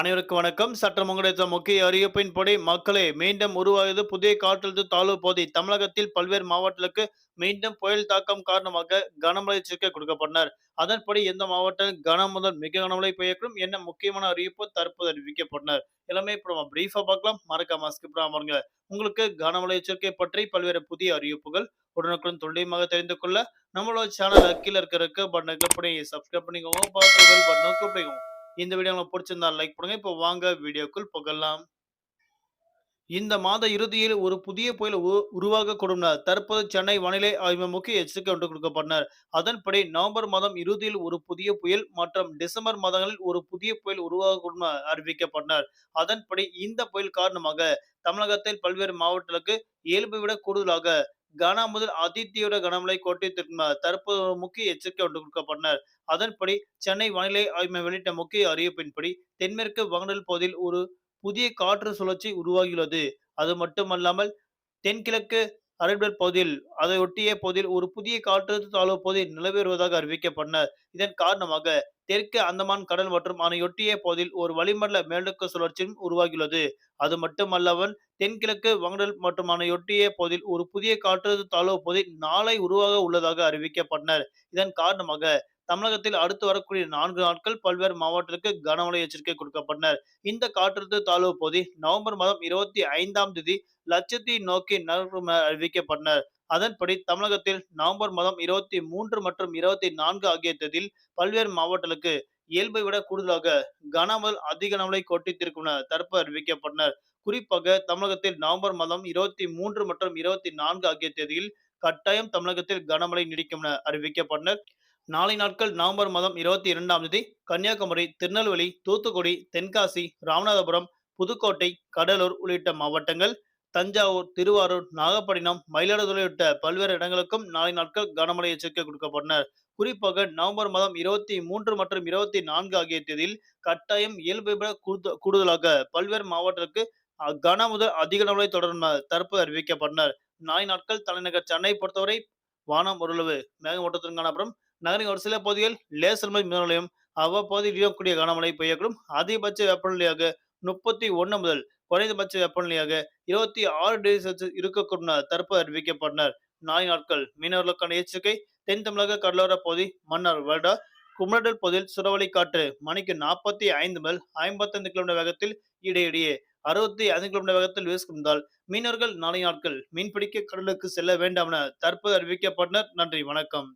அனைவருக்கும் வணக்கம். சட்டம் கிடைத்த முக்கிய அறிவிப்பின்படி மக்களே மீண்டும் உருவாகுது புதிய காற்றழுத்த தாழ்வு பகுதி. தமிழகத்தில் பல்வேறு மாவட்டங்களுக்கு மீண்டும் புயல் தாக்கம் காரணமாக கனமழை எச்சரிக்கை கொடுக்கப்பட்டனர். அதன்படி எந்த மாவட்டம் கனம் முதல் மிக கனமழை பெய்யக்கூடும் என்ன முக்கியமான அறிவிப்பு தற்போது அறிவிக்கப்பட்டனர். எல்லாமே இப்போ நம்ம பிரீஃபா பார்க்கலாம். மறக்காம ஸ்கிப் பாருங்க உங்களுக்கு கனமழை எச்சரிக்கை பற்றி பல்வேறு புதிய அறிவிப்புகள் உடனுக்குடன் துல்லியமாக தெரிந்து கொள்ள நம்மளோட சேனல் அக்கீழ இருக்கிற பட்டனை பண்ணி சப்ஸ்கிரைப் பண்ணிக்கோங்க. பார்த்து பெல் பண்ணிக்கோங்க. இந்த வீடியோ உங்களுக்கு பிடிச்சிருந்தா லைக் பண்ணுங்க. இப்போ வாங்க வீடியோக்குள் புகழலாம் இந்த மாத இறுதியில் ஒரு புதிய புயல் உருவாக கொடுங்க தற்போது சென்னை வானிலை ஆய்வு முக்கிய எச்சரிக்கை ஒன்று கொடுக்கப்பட்டனர். அதன்படி நவம்பர் மாதம் இறுதியில் ஒரு புதிய புயல் மற்றும் டிசம்பர் மாதங்களில் ஒரு புதிய புயல் உருவாக அறிவிக்கப்பட்டனர். அதன்படி இந்த புயல் காரணமாக தமிழகத்தில் பல்வேறு மாவட்டங்களுக்கு இயல்பை விட கூடுதலாக கன முதல் அதிதீவிர கனமழை கோட்டத்திற்கு தற்போது முக்கிய எச்சரிக்கை ஒன்று கொடுக்கப்பட்டனர். அதன்படி சென்னை வானிலை ஆய்வு வெளியிட்ட முக்கிய அறிவிப்பின்படி தென்மேற்கு வங்கடல் பகுதியில் ஒரு புதிய காற்று சுழற்சி உருவாகியுள்ளது. அது மட்டுமல்லாமல் தென்கிழக்கு அரபிடல் பகுதியில் அதை ஒட்டிய பகுதியில் ஒரு புதிய காற்றழுத்த தாழ்வு பகுதி நிலவி வருவதாக அறிவிக்கப்பட்டனர். இதன் காரணமாக தெற்கு அந்தமான் கடல் மற்றும் அதனையொட்டிய பகுதியில் ஒரு வளிமண்டல மேலடுக்கு சுழற்சியும் உருவாகியுள்ளது. அது மட்டுமல்லவன் தென்கிழக்கு வங்கடல் மற்றும் அதனையொட்டிய பகுதியில் ஒரு புதிய காற்றழுத்த தாழ்வு பகுதி நாளை உருவாக உள்ளதாக அறிவிக்கப்பட்டனர். இதன் காரணமாக தமிழகத்தில் அடுத்து வரக்கூடிய நான்கு நாட்கள் பல்வேறு மாவட்டத்திற்கு கனமழை எச்சரிக்கை கொடுக்கப்பட்டனர். இந்த காற்றழுத்த தாழ்வு பகுதி நவம்பர் மாதம் இருபத்தி ஐந்தாம் தேதி லட்சத்தை நோக்கி நகரும் அறிவிக்கப்பட்டனர். அதன்படி தமிழகத்தில் நவம்பர் மாதம் இருபத்தி மூன்று மற்றும் இருபத்தி நான்கு ஆகிய தேதியில் பல்வேறு மாவட்டங்களுக்கு இயல்பை விட கூடுதலாக கனமல் அதிக கனமழை கொட்டித்திருக்கும் தற்போது அறிவிக்கப்பட்டனர். குறிப்பாக தமிழகத்தில் நவம்பர் மாதம் இருபத்தி மூன்று மற்றும் இருபத்தி நான்கு ஆகிய தேதியில் கட்டாயம் தமிழகத்தில் கனமழை நீடிக்கும் என அறிவிக்கப்பட்டனர். நாளை நாட்கள் நவம்பர் மாதம் இருபத்தி இரண்டாம் தேதி கன்னியாகுமரி திருநெல்வேலி தூத்துக்குடி தென்காசி ராமநாதபுரம் புதுக்கோட்டை கடலூர் உள்ளிட்ட மாவட்டங்கள் தஞ்சாவூர் திருவாரூர் நாகப்பட்டினம் மயிலாடுதுறை உள்ளிட்ட பல்வேறு இடங்களுக்கும் நாளை நாட்கள் கனமழை எச்சரிக்கை கொடுக்கப்பட்டனர். குறிப்பாக நவம்பர் மாதம் இருபத்தி மூன்று மற்றும் இருபத்தி நான்கு ஆகிய தேதியில் கட்டாயம் இயல்பை விட கூடுதலாக பல்வேறு மாவட்டத்திற்கு கன முதல் அதிக கனமழை தொடரும் தற்போது அறிவிக்கப்பட்டனர். நாளை நாட்கள் தலைநகர் சென்னை பொறுத்தவரை வானம் ஓரளவு மேகமூட்டத்துடன் காணப்படும். நகரின் ஒரு சில பகுதிகள் லேசர் மழை மிதமலையும் அவ்வப்போது இடியக்கூடிய கனமழை பெய்யக்கூடும். அதிகபட்ச வெப்பநிலையாக முப்பத்தி ஒன்று முதல் குறைந்தபட்ச வெப்பநிலையாக இருபத்தி ஆறு டிகிரி செல்சியஸ் இருக்கக்கூடும் தற்போது அறிவிக்கப்பட்டனர். நாய் நாட்கள் மீனவர்களுக்கான எச்சரிக்கை தென் தமிழக கடலோர பகுதி மன்னார் வருடா குமரடல் பகுதியில் சுரவழி காற்று மணிக்கு நாற்பத்தி ஐந்து முதல் ஐம்பத்தைந்து கிலோமீட்டர் வேகத்தில் இடையிடையே அறுபத்தி ஐந்து கிலோமீட்டர் வேகத்தில் வீசுகின்றால் மீனவர்கள் நாளை நாட்கள் மீன்பிடிக்க கடலுக்கு செல்ல வேண்டாம் என தற்போது அறிவிக்கப்பட்டனர். நன்றி வணக்கம்.